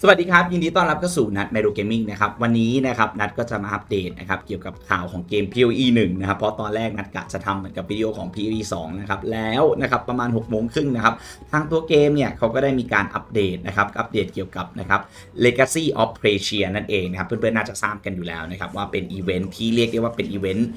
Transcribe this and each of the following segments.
สวัสดีครับ ยินดีต้อนรับเข้าสู่นัด m ม d o Gaming นะครับวันนี้นะครับนัดก็จะมาอัปเดตนะครับเกี่ยวกับข่าวของเกม PoE 1นะครับเพราะตอนแรกนัดกะจะทำเหมือนกับวิดีโอของ PoE 2นะครับแล้วนะครับประมาณ6โมงครึ่งนะครับทางตัวเกมเนี่ยเขาก็ได้มีการอัปเดตนะครับอัปเดตเกี่ยวกับนะครับ Legacy of p r e c i a นั่นเองนะครับเพื่อนๆน่าจะทราบกันอยู่แล้วนะครับว่าเป็นอีเวนท์ที่เรียกได้ว่าเป็นอีเวนต์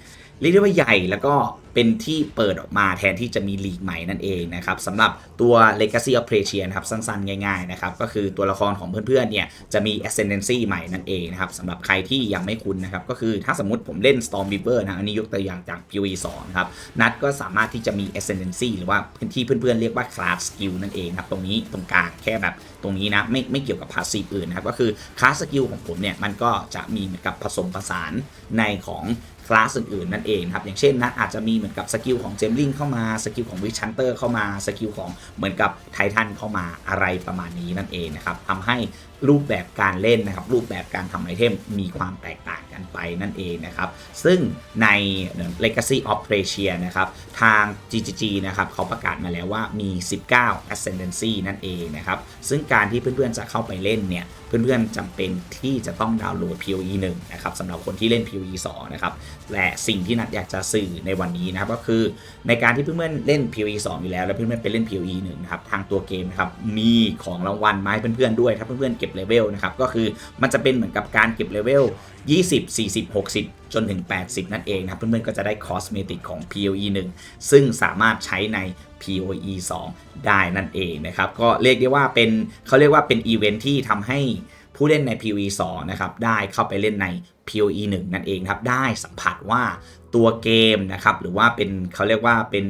เรียกได้ว่าใหญ่แล้วก็เป็นที่เปิดออกมาแทนที่จะมีลีกใหม่นั่นเองนะครับสำหรับตัว Legacy of p r e c i a นะครับสั้นๆ ง่ายๆนะครับก็คือตัวละครของเพื่อนๆเนี่ยจะมี Ascendancy ใหม่นั่นเองนะครับสำหรับใครที่ยังไม่คุ้นนะครับก็คือถ้าสมมติผมเล่น Storm Weaver นะอันนี้ยกตัวอย่างจาก PoE 2นะครับนัดก็สามารถที่จะมี Ascendancy หรือว่าที่เพื่อนๆเรียกว่า Class Skill นั่นเองครับตรงนี้ตรงกลางแค่แบบตรงนี้นะไม่ไม่เกี่ยวกับ Passive อื่นนะครับก็คือ Class Skill ของผมเนี่ยมันก็จะมีกับผสมผสานในของ คลาสอื่นๆนั่นเองครับอย่างเช่นนะอาจจะมีเหมือนกับสกิลของเจมลิงเข้ามาสกิลของวิชันเตอร์เข้ามาสกิลของเหมือนกับไททันเข้ามาอะไรประมาณนี้นั่นเองนะครับทำให้ รูปแบบการเล่นนะครับ รูปแบบการทำไอเทมมีความแตกต่างกันไปนั่นเองนะครับ ซึ่งใน Legacy of p r e c i a นะครับ ทาง GGG นะครับเขาประกาศมาแล้วว่ามี 19 Ascendancy นั่นเองนะครับ ซึ่งการที่เพื่อนๆจะเข้าไปเล่นเนี่ย เพื่อนๆจำเป็นที่จะต้องดาวน์โหลด PoE 1นะครับสำหรับคนที่เล่น PoE 2นะครับ และสิ่งที่นัดอยากจะสื่อในวันนี้นะครับก็คือในการที่เพื่อนๆเล่น PoE 2อยู่แล้วแล้วเพื่อนๆไปเล่น PoE 1นะครับทางตัวเกมนะครับมีของรางวัลมาให้เพื่อนๆด้วยถ้าเพื่อนๆเก็บเลเวลนะครับก็คือมันจะเป็นเหมือนกับการเก็บเลเวล20 40 60 จนถึง 80 นั่นเองนะครับเพื่อนๆก็จะได้คอสเมติกของ PoE 1 ซึ่งสามารถใช้ใน PoE 2 ได้นั่นเองนะครับก็เรียกได้ว่าเป็นเขาเรียกว่าเป็นอีเวนท์ที่ทำให้ผู้เล่นใน PoE 2 นะครับได้เข้าไปเล่นใน PoE 1 นั่นเองครับได้สัมผัสว่าตัวเกมนะครับหรือว่าเป็นเขาเรียกว่าเป็น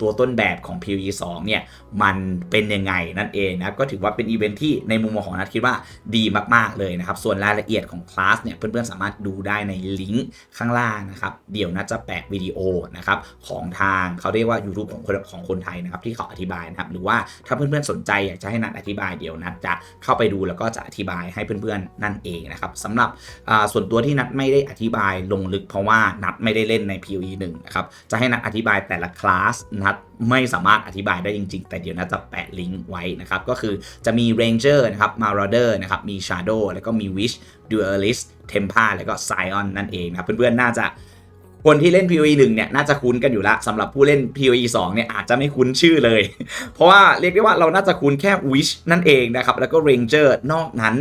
ตัวต้นแบบของ PoE 2 เนี่ยมันเป็นยังไงนั่นเองนะก็ถือว่าเป็นอีเวนท์ที่ในมุมมองของนัทคิดว่าดีมากๆเลยนะครับ ส่วนรายละเอียดของคลาสเนี่ยเพื่อนๆสามารถดูได้ในลิงก์ข้างล่างนะครับ เดี๋ยวนัทจะแปะวิดีโอนะครับของทางเขาเรียกว่า YouTube ของคนของคนไทยนะครับที่เขาอธิบายนะครับ หรือว่าถ้าเพื่อนๆสนใจอยากจะให้นัทอธิบายเดี๋ยวนัทจะเข้าไปดูแล้วก็จะอธิบายให้เพื่อนๆนั่นเองนะครับสำหรับอ่าส่วนตัวที่นัทไม่ได้อธิบายลงลึกเพราะว่านัทไม่ได้เล่นใน PoE 1นะครับ จะให้นัทอธิบายแต่ละคลาสนัทไม่สามารถอธิบายได้จริงๆ แต่เดี๋ยวนัทจะแปะลิงก์ไว้นะครับ ก็คือจะมี Ranger นะครับ Marauder นะครับ มี Shadow แล้วก็มี Wish Duelist Tempa แล้วก็ Scion นั่นเองนะเพื่อนๆ น่าจะ คนที่เล่น PoE 1เนี่ยน่าจะคุ้นกันอยู่ละสำหรับผู้เล่น PoE 2เนี่ยอาจจะไม่คุ้นชื่อเลย เพราะว่าเรียกได้ว่าเราน่าจะคุ้นแค่ Wish นั่นเองนะครับแล้วก็ Ranger นอกนั้น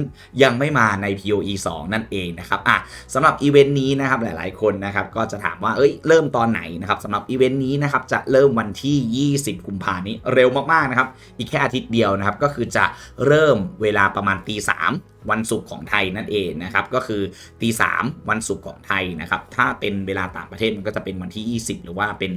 ยังไม่มาใน PoE 2 นั่นเองนะครับอะสำหรับอีเวนต์นี้นะครับหลายๆ คนนะครับก็จะถามว่าเอ้ยเริ่มตอนไหนนะครับสำหรับอีเวนต์นี้นะครับจะเริ่มวันที่ 20 กุมภานี้เร็วมากๆนะครับอีกแค่อาทิตย์เดียวนะครับก็คือจะเริ่มเวลาประมาณตีสาม วันศุกร์ของไทยนั่นเองนะครับก็คือตีสามวันศุกร์ของไทยนะครับถ้าเป็นเวลาต่างประเทศมันก็จะเป็นวันที่ 20 หรือว่าเป็น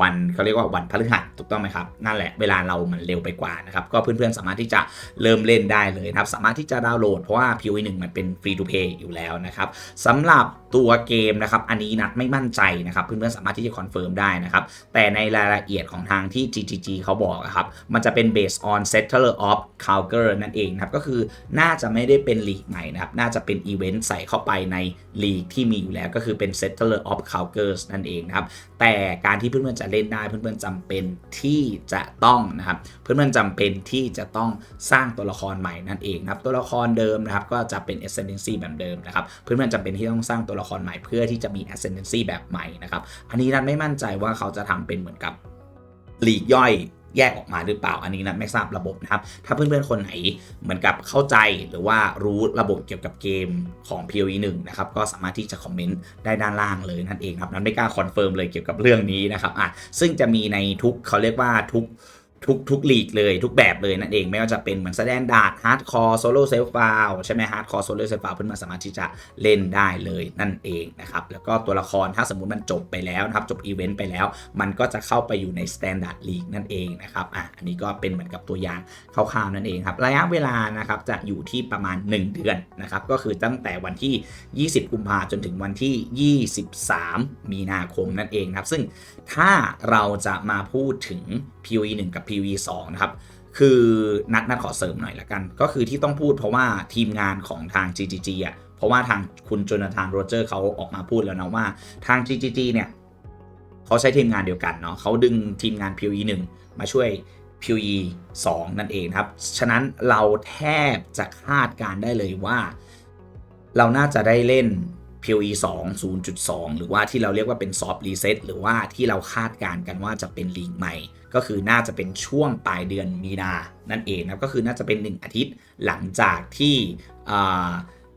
วันเขาเรียกว่าวันพฤหัสถูกต้องไหมครับนั่นแหละเวลาเรามันเร็วไปกว่านะครับก็เพื่อนๆสามารถที่จะเริ่มเล่นได้เลยนะครับสามารถที่จะดาวน์โหลดเพราะว่า PoE 1มันเป็นฟรีทูเพย์อยู่แล้วนะครับสำหรับ ตัวเกมนะครับอันนี้นัดไม่มั่นใจนะครับเพื่อนๆสามารถที่จะคอนเฟิร์มได้นะครับแต่ในรายละเอียดของทางที่ GGG เขาบอกอะครับมันจะเป็น based on settler of Calgary นั่นเองนะครับก็คือน่าจะไม่ได้เป็นลีกใหม่นะครับน่าจะเป็นอีเวนต์ใส่เข้าไปในลีกที่มีอยู่แล้วก็คือเป็น settler of Calgary นั่นเองนะครับแต่การที่เพื่อนๆจะเล่นได้เพื่อนๆจำเป็นที่จะต้องนะครับเพื่อนๆจำเป็นที่จะต้องสร้างตัวละครใหม่นั่นเองนะครับตัวละครเดิมนะครับก็จะเป็น ascendancy แบบเดิมนะครับเพื่อนๆจำเป็นที่ต้องสร้างตัวละครใหม่เพื่อที่จะมี ascendancy แบบใหม่นะครับอันนี้นัทไม่มั่นใจว่าเขาจะทำเป็นเหมือนกับหลีกย่อยแยกออกมาหรือเปล่าอันนี้นัทไม่ทราบระบบนะครับ ถ้าเพื่อนๆคนไหนเหมือนกับเข้าใจหรือว่ารู้ระบบเกี่ยวกับเกมของ PoE 1นะครับก็สามารถที่จะคอมเมนต์ได้ด้านล่างเลยนั่นเองครับนัทไม่กล้าคอนเฟิร์มเลยเกี่ยวกับเรื่องนี้นะครับอะซึ่งจะมีในทุกเขาเรียกว่าทุก ทุกทุกลีกเลยทุกแบบเลยนั่นเองไม่ว่าจะเป็นเหมือนแสดงดาร์ดฮาร์ดคอร์โซโล่เซลฟาวใช่ไหมฮาร์ดคอร์โซโล่เซลฟาวเพื่อนมาสามารถที่จะเล่นได้เลยนั่นเองนะครับแล้วก็ตัวละครถ้าสมมุติมันจบไปแล้วนะครับจบอีเวนต์ไปแล้ว มันก็จะเข้าไปอยู่ในสแตนดาร์ดลีกนั่นเองนะครับอะอันนี้ก็เป็นเหมือนกับตัวอย่างคร่าวๆนั่นเองครับระยะเวลานะครับจะอยู่ที่ประมาณ 1 เดือนนะครับก็คือตั้งแต่วันที่ 20 กุมภาจนถึงวันที่ 23 มีนาคมนั่นเองครับซึ่งถ้าเราจะมาพูดถึง PoE 1 กับ PoE 2นะครับ คือนัดนัดขอเสริมหน่อยละกัน ก็คือที่ต้องพูดเพราะว่าทีมงานของทาง GGG อะเพราะว่าทางคุณโจนาธานโรเจอร์เขาออกมาพูดแล้วนะว่าทาง GGG เนี่ยเขาใช้ทีมงานเดียวกันเนาะเขาดึงทีมงาน PoE 1มาช่วย PoE 2นั่นเองครับ ฉะนั้นเราแทบจะคาดการได้เลยว่า เราน่าจะได้เล่น PoE 2 0.2 หรือว่าที่เราเรียกว่าเป็น Soft Reset หรือว่าที่เราคาดการณ์กันว่าจะเป็นลีกใหม่ ก็คือน่าจะเป็นช่วงปลายเดือนมีนา นั่นเองนะก็คือน่าจะเป็น 1 อาทิตย์หลังจากที่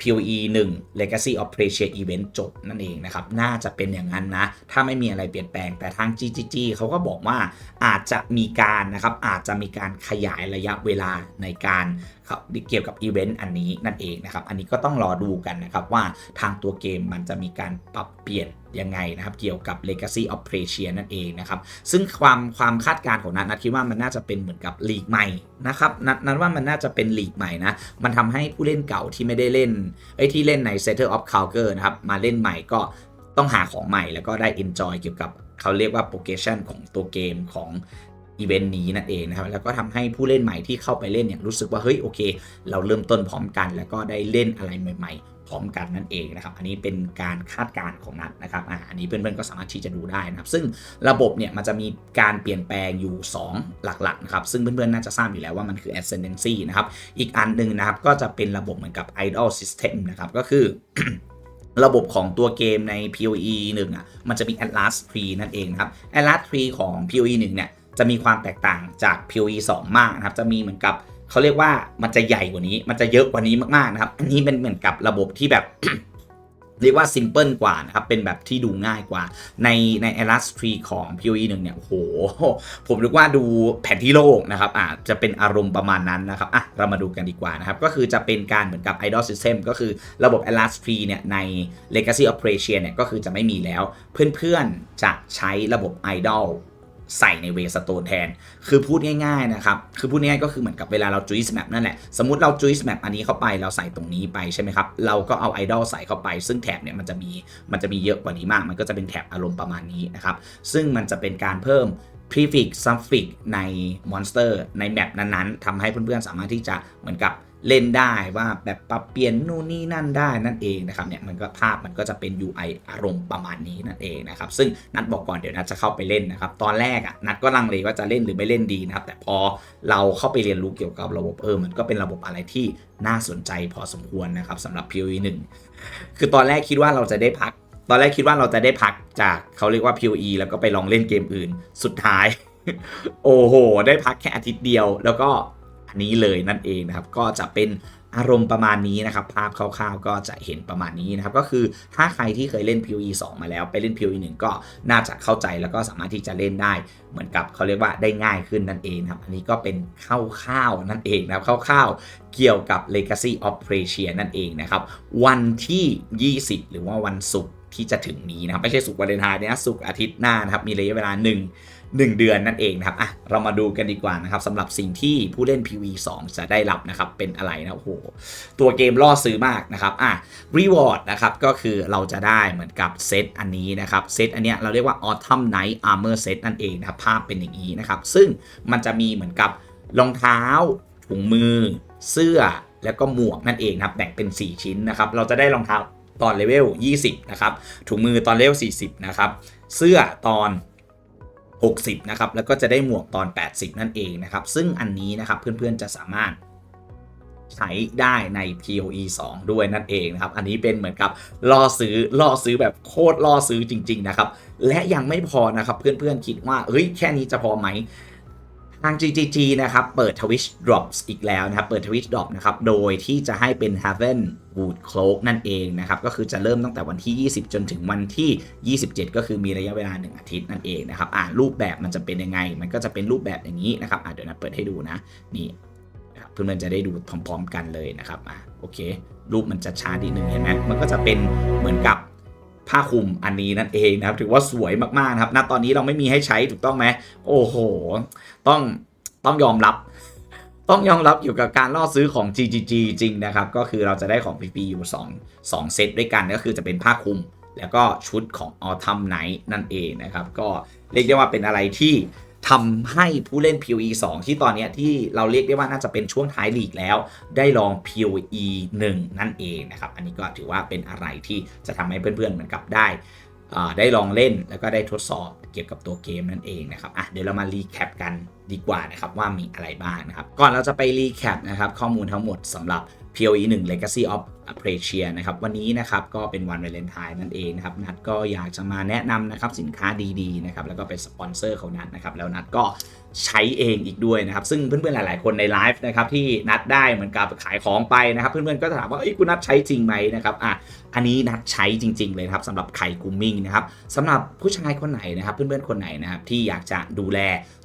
PoE 1 Legacy of Pressure Event จบนั่นเองนะครับ น่าจะเป็นอย่างนั้นนะ ถ้าไม่มีอะไรเปลี่ยนแปลง แต่ทาง GGG เขาก็บอกว่าอาจจะมีการนะครับ อาจจะมีการขยายระยะเวลาในการเกี่ยวกับอีเวนต์อันนี้นั่นเองนะครับอันนี้ก็ต้องรอดูกันนะครับว่าทางตัวเกมมันจะมีการปรับเปลี่ยนยังไงนะครับเกี่ยวกับ Legacy of Pressure นั่นเองนะครับซึ่งความความคาดการณ์ของนัทนัทคิดว่ามันน่าจะเป็นเหมือนกับลีกใหม่นะครับนัทนัทว่ามันน่าจะเป็นลีกใหม่นะมันทำให้ผู้เล่นเก่าที่ไม่ได้เล่นไอ้ที่เล่นใน Center of c a l g e r นะครับมาเล่นใหม่ก็ต้องหาของใหม่แล้วก็ได้ enjoy เกี่ยวกับเขาเรียกว่า progression ของตัวเกมของ อีเวนต์นี้นั่นเองนะครับแล้วก็ทำให้ผู้เล่นใหม่ที่เข้าไปเล่นเนี่ยรู้สึกว่าเฮ้ยโอเค เราเริ่มต้นพร้อมกัน แล้วก็ได้เล่นอะไรใหม่ ๆพร้อมกันนั่นเองนะครับ อันนี้เป็นการคาดการณ์ของนัดนะครับอ่าอันนี้เพื่อนๆก็สามารถที่จะดูได้นะครับ ซึ่งระบบเนี่ยมันจะมีการเปลี่ยนแปลงอยู่ 2 หลักๆนะครับ ซึ่งเพื่อนๆน่าจะทราบอยู่แล้วว่ามันคือ ascendancy นะครับ อีกอันหนึ่งนะครับก็จะเป็นระบบเหมือนกับ idol system นะครับ ก็คือระบบของตัวเกมใน PoE 1อะ มันจะมี Atlas Tree นั่นเองนะครับ Atlas Tree ของ PoE 1เนี่ย จะมีความแตกต่างจาก PoE 2 มากนะครับ จะมีเหมือนกับเขาเรียกว่ามันจะใหญ่กว่านี้ มันจะเยอะกว่านี้มากๆนะครับ อันนี้เป็นเหมือนกับระบบที่แบบ เรียกว่าซิมเพิลกว่านะครับ เป็นแบบที่ดูง่ายกว่า ในใน Atlas Tree ของ PoE 1เนี่ยโห ผมนึกว่าดูแผนที่โลกนะครับอ่าจะเป็นอารมณ์ประมาณนั้นนะครับอะเรามาดูกันดีกว่านะครับ ก็คือจะเป็นการเหมือนกับ Idol System ก็คือระบบ Atlas Tree เนี่ยใน Legacy of Pressure เนี่ยก็คือจะไม่มีแล้ว เพื่อนๆจะใช้ระบบ Idol ใส่ในเวสโตนแทน คือพูดง่ายๆนะครับ คือพูดง่ายก็คือเหมือนกับเวลาเราจุยสแมปนั่นแหละ สมมติเราจุยสแมปอันนี้เข้าไป เราใส่ตรงนี้ไปใช่ไหมครับ เราก็เอาไอดอลใส่เข้าไป ซึ่งแถบเนี่ยมันจะมี มันจะมีเยอะกว่านี้มาก มันก็จะเป็นแถบอารมณ์ประมาณนี้นะครับ ซึ่งมันจะเป็นการเพิ่ม prefix suffix ใน monster ในแมปนั้นๆทำให้เพื่อนๆสามารถที่จะเหมือนกับ เล่นได้ว่าแบบปรับเปลี่ยนนู่นนี่นั่นได้นั่นเองนะครับเนี่ยมันก็ภาพมันก็จะเป็น UI อารมณ์ประมาณนี้นั่นเองนะครับซึ่งนัดบอกก่อนเดี๋ยวนัดจะเข้าไปเล่นนะครับตอนแรกอะนัดก็ลังเลว่าจะเล่นหรือไม่เล่นดีนะครับแต่พอเราเข้าไปเรียนรู้เกี่ยวกับระบบเออมันก็เป็นระบบอะไรที่น่าสนใจพอสมควรนะครับสำหรับ PoE 1คือตอนแรกคิดว่าเราจะได้พัก ตอนแรกคิดว่าเราจะได้พักจากเขาเรียกว่า PoE แล้วก็ไปลองเล่นเกมอื่น สุดท้าย โอ้โห ได้พักแค่อาทิตย์เดียว แล้วก็ นี้เลยนั่นเองนะครับ ก็จะเป็นอารมณ์ประมาณนี้นะครับ ภาพคร่าวๆก็จะเห็นประมาณนี้นะครับ ก็คือถ้าใครที่เคยเล่น PoE 2 มาแล้วไปเล่น PoE 1 ก็น่าจะเข้าใจแล้วก็สามารถที่จะเล่นได้ เหมือนกับเขาเรียกว่าได้ง่ายขึ้นนั่นเองนะครับ อันนี้ก็เป็นคร่าวๆนั่นเองนะครับคร่าวๆเกี่ยวกับ Legacy of Pressure นั่นเองนะครับ วันที่ 20 หรือว่าวันศุกร์ที่จะถึงนี้นะครับไม่ใช่ศุกร์วันเลนไทน์นะศุกร์อาทิตย์หน้านะครับมีระยะเวลา 1 1 เดือนนั่นเองนะครับอะเรามาดูกันดีกว่านะครับสำหรับสิ่งที่ผู้เล่น PV 2 จะได้รับนะครับเป็นอะไรนะโอ้โหตัวเกมล่อซื้อมากนะครับอะ reward นะครับก็คือเราจะได้เหมือนกับเซตอันนี้นะครับเซตอันเนี้ยเราเรียกว่า Autumn Night Armor Set นั่นเองนะครับภาพเป็นอย่างนี้นะครับซึ่งมันจะมีเหมือนกับรองเท้าถุงมือ เสื้อแล้วก็หมวกนั่นเองนะครับแบ่งเป็น 4 ชิ้นนะครับเราจะได้รองเท้าตอนเลเวล 20 นะครับ ถุงมือตอนเลเวล 40 นะครับ เสื้อตอน 60นะครับแล้วก็จะได้หมวกตอน 80 นั่นเองนะครับซึ่งอันนี้นะครับเพื่อนๆจะสามารถใช้ได้ใน PoE 2 ด้วยนั่นเองนะครับ อันนี้เป็นเหมือนกับล่อซื้อล่อซื้อแบบโคตรล่อซื้อจริง ๆ นะครับ และยังไม่พอนะครับเพื่อนๆคิดว่าเฮ้ยแค่นี้จะพอไหม ทาง GGG นะครับเปิด Twitch Drops อีกแล้วนะครับเปิด Twitch Drop นะครับโดยที่จะให้เป็น Heaven Wood Cloak นั่นเองนะครับก็คือจะเริ่มตั้งแต่วันที่ 20 จนถึงวันที่ 27 ก็คือมีระยะเวลา 1 อาทิตย์นั่นเองนะครับอ่ารูปแบบมันจะเป็นยังไง มันก็จะเป็นรูปแบบอย่างนี้นะครับอ่าเดี๋ยวนะเปิดให้ดูนะนี่เพื่อนๆจะได้ดูพร้อม ๆ กันเลยนะครับอ่าโอเค รูปมันจะช้าดีหนึ่งเห็นไหมมันก็จะเป็นเหมือนกับ ผ้าคลุมอันนี้นั่นเองนะครับ ถือว่าสวยมากๆนะครับณตอนนี้เราไม่มีให้ใช้ถูกต้องไหมโอ้โห ต้องต้องยอมรับ ต้องยอมรับอยู่กับการล่อซื้อของ GGG จริงนะครับ ก็คือเราจะได้ของ PP อยู่2 2เซตด้วยกันก็คือจะเป็นผ้าคลุม แล้วก็ชุดของ Autumn Night นั่นเองนะครับ ก็เรียกได้ว่าเป็นอะไรที่ ทำให้ผู้เล่น PoE 2 ที่ตอนนี้ที่เราเรียกได้ว่าน่าจะเป็นช่วงท้ายลีกแล้ว ได้ลอง PoE 1 นั่นเองนะครับ อันนี้ก็ถือว่าเป็นอะไรที่จะทำให้เพื่อนๆเหมือนกับได้อ่าได้ลองเล่นแล้วก็ได้ทดสอบเกี่ยวกับตัวเกมนั่นเองนะครับอะเดี๋ยวเรามารีแคปกันดีกว่านะครับว่ามีอะไรบ้างนะครับ ก่อนเราจะไปรีแคปนะครับข้อมูลทั้งหมดสำหรับ POE 1 Legacy of a p r e c i a นะครับวันนี้นะครับก็เป็นวันวาเลนไทน์นั่นเองนะครับนัดก็อยากจะมาแนะนำนะครับสินค้าดีๆนะครับแล้วก็เป็นสปอนเซอร์ของนัดนะครับแล้วนัดก็ใช้เองอีกด้วยนะครับ ซึ่งเพื่อนๆหลาย ๆ คนในไลฟ์นะครับที่นัดได้เหมือนกับขายของไปนะครับ เพื่อนๆก็ถามว่าเอ้ยคุณนัดใช้จริงไหมนะครับอะอันนี้นัดใช้จริง ๆ เลยครับสำหรับไข่กูมิ่งนะครับสำหรับผู้ชายคนไหนนะครับเพื่อนๆคนไหนนะครับที่อยากจะดูแล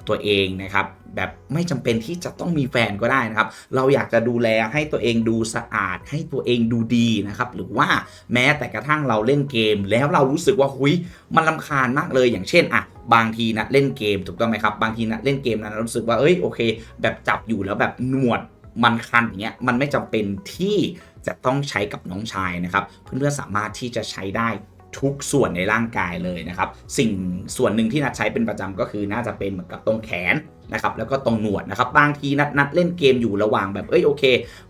ตัวเองนะครับแบบไม่จำเป็นที่จะต้องมีแฟนก็ได้นะครับ เราอยากจะดูแลให้ตัวเองดูสะอาดให้ตัวเองดูดีนะครับหรือว่าแม้แต่กระทั่งเราเล่นเกม แล้วเรารู้สึกว่าหุยมันลำคาญมากเลยอย่างเช่นอะบางทีนะเล่นเกมถูกต้องไหมครับ บางทีนะเล่นเกมนะเรารู้สึกว่าเอ้ยโอเค แบบจับอยู่แล้วแบบหนวดมันคันอย่างเงี้ยมันไม่จำเป็นที่จะต้องใช้กับน้องชายนะครับ เพื่อนๆสามารถที่จะใช้ได้ ทุกส่วนในร่างกายเลยนะครับ สิ่งส่วนหนึ่งที่นัดใช้เป็นประจำก็คือน่าจะเป็นเหมือนกับตรงแขนนะครับแล้วก็ตรงหนวดนะครับบางทีนัดนัดเล่นเกมอยู่ระหว่างแบบเอ้ยโอเค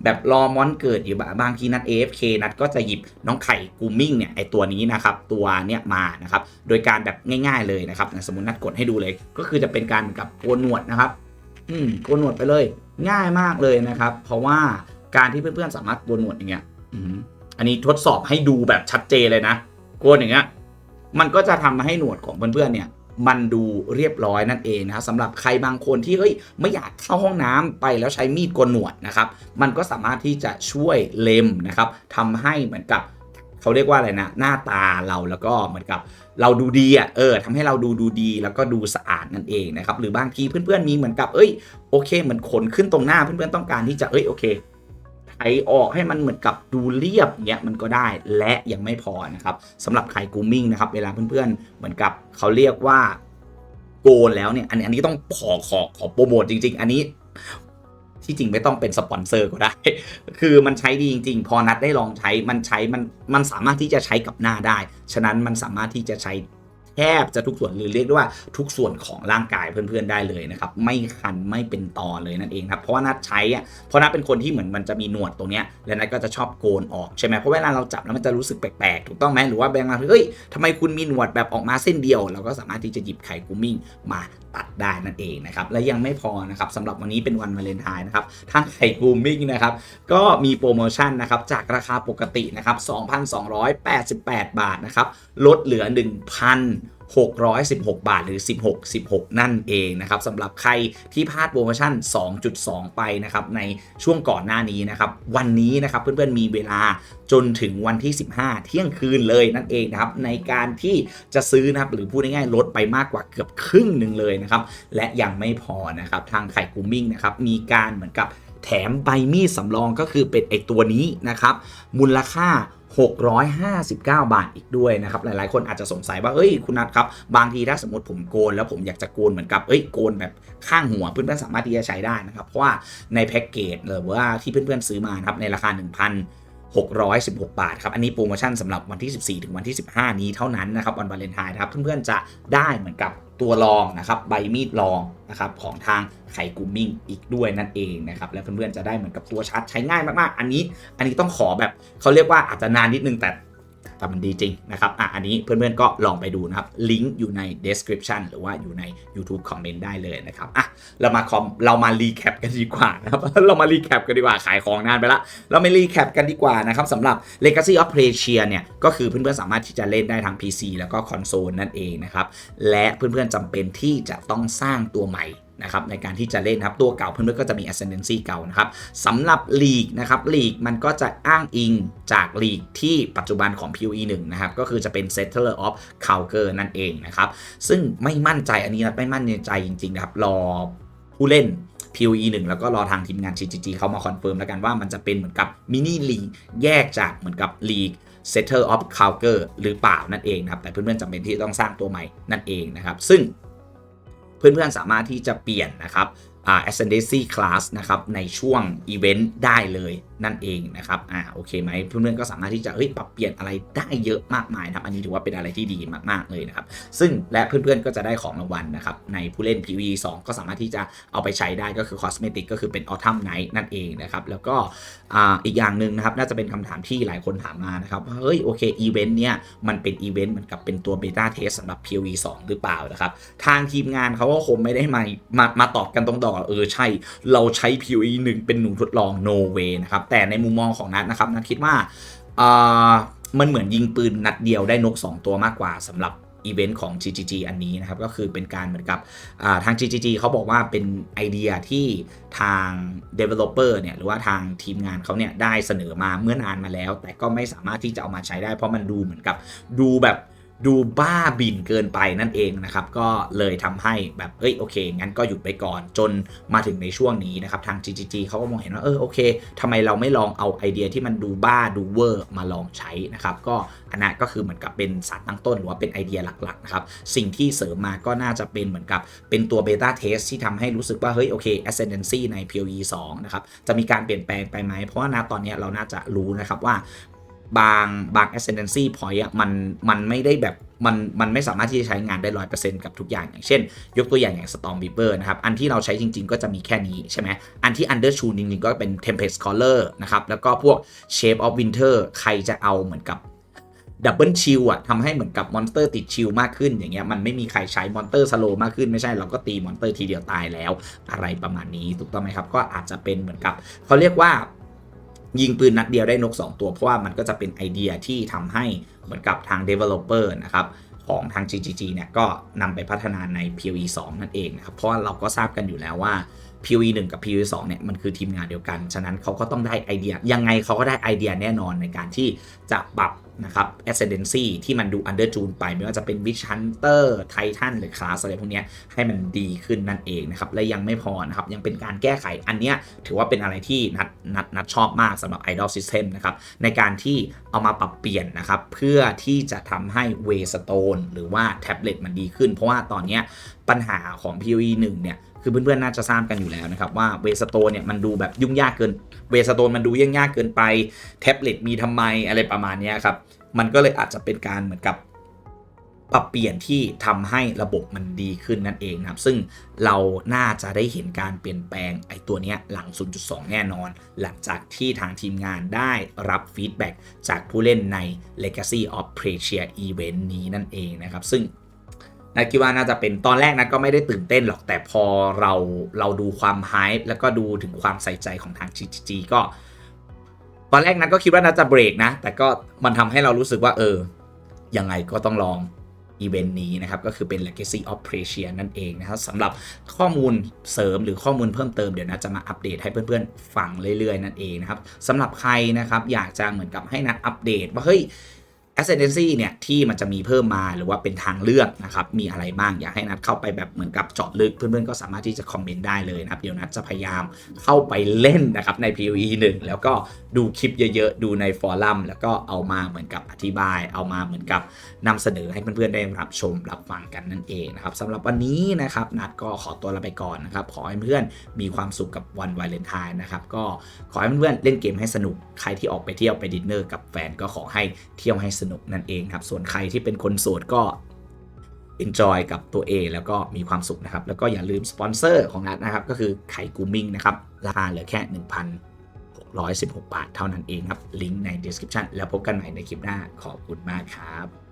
แบบรอมอนเกิดอยู่บางทีนัด AFK นัดก็จะหยิบน้องไข่กูมิ่งเนี่ยไอตัวนี้นะครับตัวเนี้ยมานะครับโดยการแบบง่ายๆเลยนะครับสมมตินัดกดให้ดูเลย ก็คือจะเป็นการกับโกนหนวดนะครับอืมโกนหนวดไปเลยง่ายมากเลยนะครับ เพราะว่าการที่เพื่อนๆสามารถโกนหนวดอย่างเงี้ยอืมอันนี้ทดสอบให้ดูแบบชัดเจนเลยนะ โกนอย่างเงี้ยมันก็จะทำให้หนวดของเพื่อนๆเนี่ยมันดูเรียบร้อยนั่นเองนะครับสำหรับใครบางคนที่เฮ้ยไม่อยากเข้าห้องน้ำไปแล้วใช้มีดโกนหนวดนะครับ มันก็สามารถที่จะช่วยเล็มนะครับทำให้เหมือนกับเขาเรียกว่าอะไรนะ หน้าตาเราแล้วก็เหมือนกับเราดูดีอะเออทำให้เราดูดูดีแล้วก็ดูสะอาดนั่นเองนะครับหรือบางทีเพื่อนๆมีเหมือนกับเอ้ยโอเคเหมือนขนขึ้นตรงหน้าเพื่อนๆต้องการที่จะเอ้ยโอเค ไถออกให้มันเหมือนกับดูเรียบเงี้ยมันก็ได้และยังไม่พอนะครับสำหรับไข่กูมิ่งนะครับเวลาเพื่อนๆ เหมือนกับเขาเรียกว่าโกนแล้วเนี่ยอันนี้อันนี้ต้องขอขอขอโปรโมทจริง ๆ อันนี้ที่จริงไม่ต้องเป็นสปอนเซอร์ก็ได้ คือมันใช้ดีจริง ๆ พอนัดได้ลองใช้มันใช้มันมันสามารถที่จะใช้กับหน้าได้ ฉะนั้นมันสามารถที่จะใช้ ทบจะทุกส่วนหรือเรียกได้ว่าทุกส่วนของร่างกายเพื่อนๆได้เลยนะครับไม่คันไม่เป็นตอเลยนั่นเองครับเพราะว่านัดใช้อะเพราะนัดเป็นคนที่เหมือนมันจะมีหนวดตรงเนี้ยแล้วนัดก็จะชอบโกนออกใช่ไหมเพราะเวลาเราจับแล้วมันจะรู้สึกแปลกๆถูกต้องไหมหรือว่าแบงค์มาเฮ้ยทำไมคุณมีหนวดแบบออกมาเส้นเดียว เราก็สามารถที่จะหยิบไข่กูมิ่งมาตัด ได้นั่นเองนะครับและยังไม่พอนะครับสำหรับวันนี้เป็นวันวาเลนไทน์นะครับทางไข่กูมิ่งนะครับก็มีโปรโมชั่นนะครับจากราคาปกตินะครับ 2,288 บาทนะครับลดเหลือ 1,000 616 บาทหรือ 16 16 นั่นเองนะครับสำหรับใครที่พลาดโปรโมชั่น 2.2 ไปนะครับในช่วงก่อนหน้านี้นะครับวันนี้นะครับเพื่อนๆมีเวลาจนถึงวันที่ 15 เที่ยงคืนเลยนั่นเองนะครับในการที่จะซื้อนะครับหรือพูดง่ายๆลดไปมากกว่าเกือบครึ่งหนึ่งเลยนะครับและยังไม่พอนะครับทางไข่กูมิ่งนะครับมีการเหมือนกับแถมใบมีดสำรองก็คือเป็นไอตัวนี้นะครับมูลค่า 659 บาทอีกด้วยนะครับ หลายๆ คนอาจจะสงสัยว่าเอ้ยคุณนัทครับ บางทีถ้าสมมติผมโกน แล้วผมอยากจะโกนเหมือนกับเอ้ยโกนแบบข้างหัวเพื่อนๆสามารถที่จะใช้ได้นะครับ เพราะว่าในแพ็กเกจหรือว่าที่เพื่อนๆซื้อมานะครับในราคา 616 บาทครับ อันนี้โปรโมชั่นสำหรับวันที่ 14 ถึงวันที่ 15 นี้เท่านั้นนะครับวันวาเลนไทน์นะครับ เพื่อนๆจะได้เหมือนกับตัวรองนะครับใบมีดรองนะครับของทางไขกูมิ่งอีกด้วยนั่นเองนะครับและเพื่อนๆจะได้เหมือนกับตัวชาร์จใช้ง่ายมากๆ อันนี้ อันนี้ต้องขอแบบเขาเรียกว่าอาจจะนานนิดนึงแต่ แต่มันดีจริงนะครับอะอันนี้เพื่อนๆก็ลองไปดูนะครับ ลิงก์อยู่ใน description หรือว่าอยู่ใน YouTube comment ได้เลยนะครับอะเรามาคอมเรามารีแคปกันดีกว่านะครับเรามารีแคปกันดีกว่าขายของนานไปละเรามารีแคปกันดีกว่านะครับสำหรับ Legacy of p r e c i a เนี่ยก็คือเพื่อนๆสามารถที่จะเล่นได้ทั้ง PC แล้วก็คอนโซลนั่นเองนะครับและเพื่อนๆจำเป็นที่จะต้องสร้างตัวใหม่ นะครับในการที่จะเล่นครับตัวเก่าเพื่อนๆก็จะมี ascendancy เก่านะครับสำหรับลีกนะครับลีกมันก็จะอ้างอิงจากลีกที่ปัจจุบันของ PoE 1นะครับก็คือจะเป็น settler of c a l g e r นั่นเองนะครับซึ่งไม่มั่นใจอันนี้นะไม่มั่นใจจริงๆนะครับรอผู้เล่น PoE 1แล้วก็รอทางทีมงาน GGG เขามาคอนเฟิร์มแล้วกันว่ามันจะเป็นเหมือนกับมินิลีกแยกจากเหมือนกับลีก Setter of c a l g e r หรือเปล่านั่นเองนะครับแต่เพื่อนๆจำเป็นที่ต้องสร้างตัวใหม่นั่นเองนะครับซึ่ง เพื่อนๆสามารถที่จะเปลี่ยนนะครับ ascendancy class นะครับในช่วงอีเวนต์ได้เลย นั่นเองนะครับอ่าโอเคไหมเพื่อนๆก็สามารถที่จะเฮ้ยปรับเปลี่ยนอะไรได้เยอะมากมายนะครับอันนี้ถือว่าเป็นอะไรที่ดีมากๆเลยนะครับซึ่งและเพื่อนๆก็จะได้ของรางวัลนะครับในผู้เล่น PVE 2ก็สามารถที่จะเอาไปใช้ได้ก็คือคอสเมติกก็คือเป็น Autumn Night นั่นเองนะครับแล้วก็อ่าอีกอย่างหนึ่งนะครับน่าจะเป็นคำถามที่หลายคนถามมานะครับเฮ้ยโอเคอีเวนต์เนี้ยมันเป็นอีเวนต์มือนกับเป็นตัวเบต้าเทสสำหรับ PVE 2หรือเปล่านะครับทางทีมงานเขาก็คงไม่ได้มามามาตอบกันตรงๆเออใช่ เราใช้ PV 1เป็นหนูทดลอง no way นะครับแต่ในมุมมองของนัทนะครับนัทคิดว่ามันเหมือนยิงปืนนัดเดียวได้นก 2 ตัวมากกว่าสำหรับอีเวนต์ของ GGG อันนี้นะครับ ก็คือเป็นการเหมือนกับทาง GGG เขาบอกว่าเป็นไอเดียที่ทาง Developer เนี่ยหรือว่าทางทีมงานเขาเนี่ยได้เสนอมาเมื่อนานมาแล้ว แต่ก็ไม่สามารถที่จะเอามาใช้ได้เพราะมันดูเหมือนกับดูแบบ ดูบ้าบินเกินไปนั่นเองนะครับ ก็เลยทำให้แบบเอ้ยโอเค งั้นก็หยุดไปก่อนจนมาถึงในช่วงนี้นะครับ ทาง GGG เขาก็มองเห็นว่าเออโอเคทำไมเราไม่ลองเอาไอเดียที่มันดูบ้าดูเวอร์มาลองใช้นะครับ ก็อันนั้นก็คือเหมือนกับเป็นสารตั้งต้น หรือว่าเป็นไอเดียหลักๆนะครับ สิ่งที่เสริมมาก็น่าจะเป็นเหมือนกับเป็นตัวเบต้าเทสที่ทำให้รู้สึกว่าเฮ้ยโอเค ascendancy ใน PoE 2นะครับจะมีการเปลี่ยนแปลงไปไหมเพราะว่าณตอนนี้เราน่าจะรู้นะครับว่า บางบาง ascendancy point อะมันมันไม่ได้แบบมันมันไม่สามารถที่จะใช้งานได้ร้อยเปอร์เซ็นต์กับทุกอย่าง อย่างเช่น ยกตัวอย่างอย่าง storm beaver นะครับ อันที่เราใช้จริง ๆ ก็จะมีแค่นี้ใช่ไหมอันที่ under shoe จริง ๆ ก็เป็น tempest scholar นะครับ แล้วก็พวก shape of winter ใครจะเอาเหมือนกับดับเบิลชิลอะทำให้เหมือนกับมอนสเตอร์ติดชิลมากขึ้นอย่างเงี้ยมันไม่มีใครใช้มอนสเตอร์สโลมากขึ้นไม่ใช่เราก็ตีมอนสเตอร์ทีเดียวตายแล้ว อะไรประมาณนี้ถูกต้องไหมครับ ก็อาจจะเป็นเหมือนกับเขาเรียกว่า ยิงปืนนัดเดียวได้นก 2 ตัว เพราะว่ามันก็จะเป็นไอเดียที่ทำให้เหมือนกับทาง Developer นะครับของทาง GGG เนี่ยก็นำไปพัฒนาใน PoE 2 นั่นเองนะครับ เพราะว่าเราก็ทราบกันอยู่แล้วว่า PoE 1 กับ PoE 2เนี่ยมันคือทีมงานเดียวกัน ฉะนั้นเขาก็ต้องได้ไอเดีย ยังไงเขาก็ได้ไอเดียแน่นอนในการที่จะปรับนะครับ Ascendancy ที่มันดู Under June ไป ไม่ว่าจะเป็น Witch Hunter Titan หรือ Class อะไรพวกนี้ให้มันดีขึ้นนั่นเองนะครับ และยังไม่พอนะครับ ยังเป็นการแก้ไขอันเนี้ยถือว่าเป็นอะไรที่นัดนัดนัดชอบมากสำหรับ Idol System นะครับ ในการที่เอามาปรับเปลี่ยนนะครับ เพื่อที่จะทำให้ Waystone หรือว่าแท็บเล็ตมันดีขึ้น เพราะว่าตอนเนี้ยปัญหาของ PoE 1เนี่ย คือเพื่อนๆน่าจะทราบกันอยู่แล้วนะครับว่าเวสโตนเนี่ยมันดูแบบยุ่งยากเกินเวสโตนมันดูยุ่งยากเกินไปแท็บเล็ตมีทำไมอะไรประมาณนี้ครับมันก็เลยอาจจะเป็นการเหมือนกับปรับเปลี่ยนที่ทำให้ระบบมันดีขึ้นนั่นเองนะครับ ซึ่งเราน่าจะได้เห็นการเปลี่ยนแปลงไอ้ตัวนี้หลัง 0.2 แน่นอน หลังจากที่ทางทีมงานได้รับฟีดแบ็กจากผู้เล่นใน Legacy of Pressure Event นี้นั่นเองนะครับ ซึ่ง นัดคิดว่าน่าจะเป็นตอนแรกนัดก็ไม่ได้ตื่นเต้นหรอกแต่พอเราเราดูความไฮป์แล้วก็ดูถึงความใส่ใจของทาง GGG ก็ ตอนแรกนัดก็คิดว่าน่าจะเบรกนะ แต่ก็มันทำให้เรารู้สึกว่าเออยังไงก็ต้องลองอีเวนต์นี้นะครับ ก็คือเป็น Legacy of Pressure นั่นเองนะครับสำหรับข้อมูลเสริมหรือข้อมูลเพิ่มเติมเดี๋ยวนัดจะมาอัปเดตให้เพื่อนๆฟังเรื่อยๆ นั่นเองนะครับสำหรับใครนะครับอยากจะเหมือนกับให้นัดอัปเดตว่าเฮ้ย Ascendancy เนี่ยที่มันจะมีเพิ่มมาหรือว่าเป็นทางเลือกนะครับมีอะไรบ้างอยากให้นัดเข้าไปแบบเหมือนกับเจาะลึกเพื่อนๆก็สามารถที่จะคอมเมนต์ได้เลยนะครับเดี๋ยวนัดจะพยายามเข้าไปเล่นนะครับใน PoE 1 แล้วก็ดูคลิปเยอะๆ ดูในฟอรัมแล้วก็เอามาเหมือนกับอธิบาย เอามาเหมือนกับนำเสนอให้เพื่อนๆได้รับชมรับฟังกันนั่นเองนะครับสำหรับวันนี้นะครับนัดก็ขอตัวลาไปก่อนนะครับขอให้เพื่อนมีความสุขกับวันวาเลนไทน์นะครับก็ขอให้เพื่อนๆเล่นเกมให้สนุกใครที่ออกไปเที่ยวไปดินเนอร์กับแฟนก็ขอให้เที่ยวให้สนุกนั่นเองครับ ส่วนใครที่เป็นคนโสดก็ enjoy กับตัวเองแล้วก็มีความสุขนะครับ แล้วก็อย่าลืมสปอนเซอร์ของนัดนะครับ ก็คือไข่กูมิงนะครับ ราคาเหลือแค่ 1,616 บาทเท่านั้นเองครับ ลิงก์ใน description แล้วพบกันใหม่ในคลิปหน้าขอบคุณมากครับ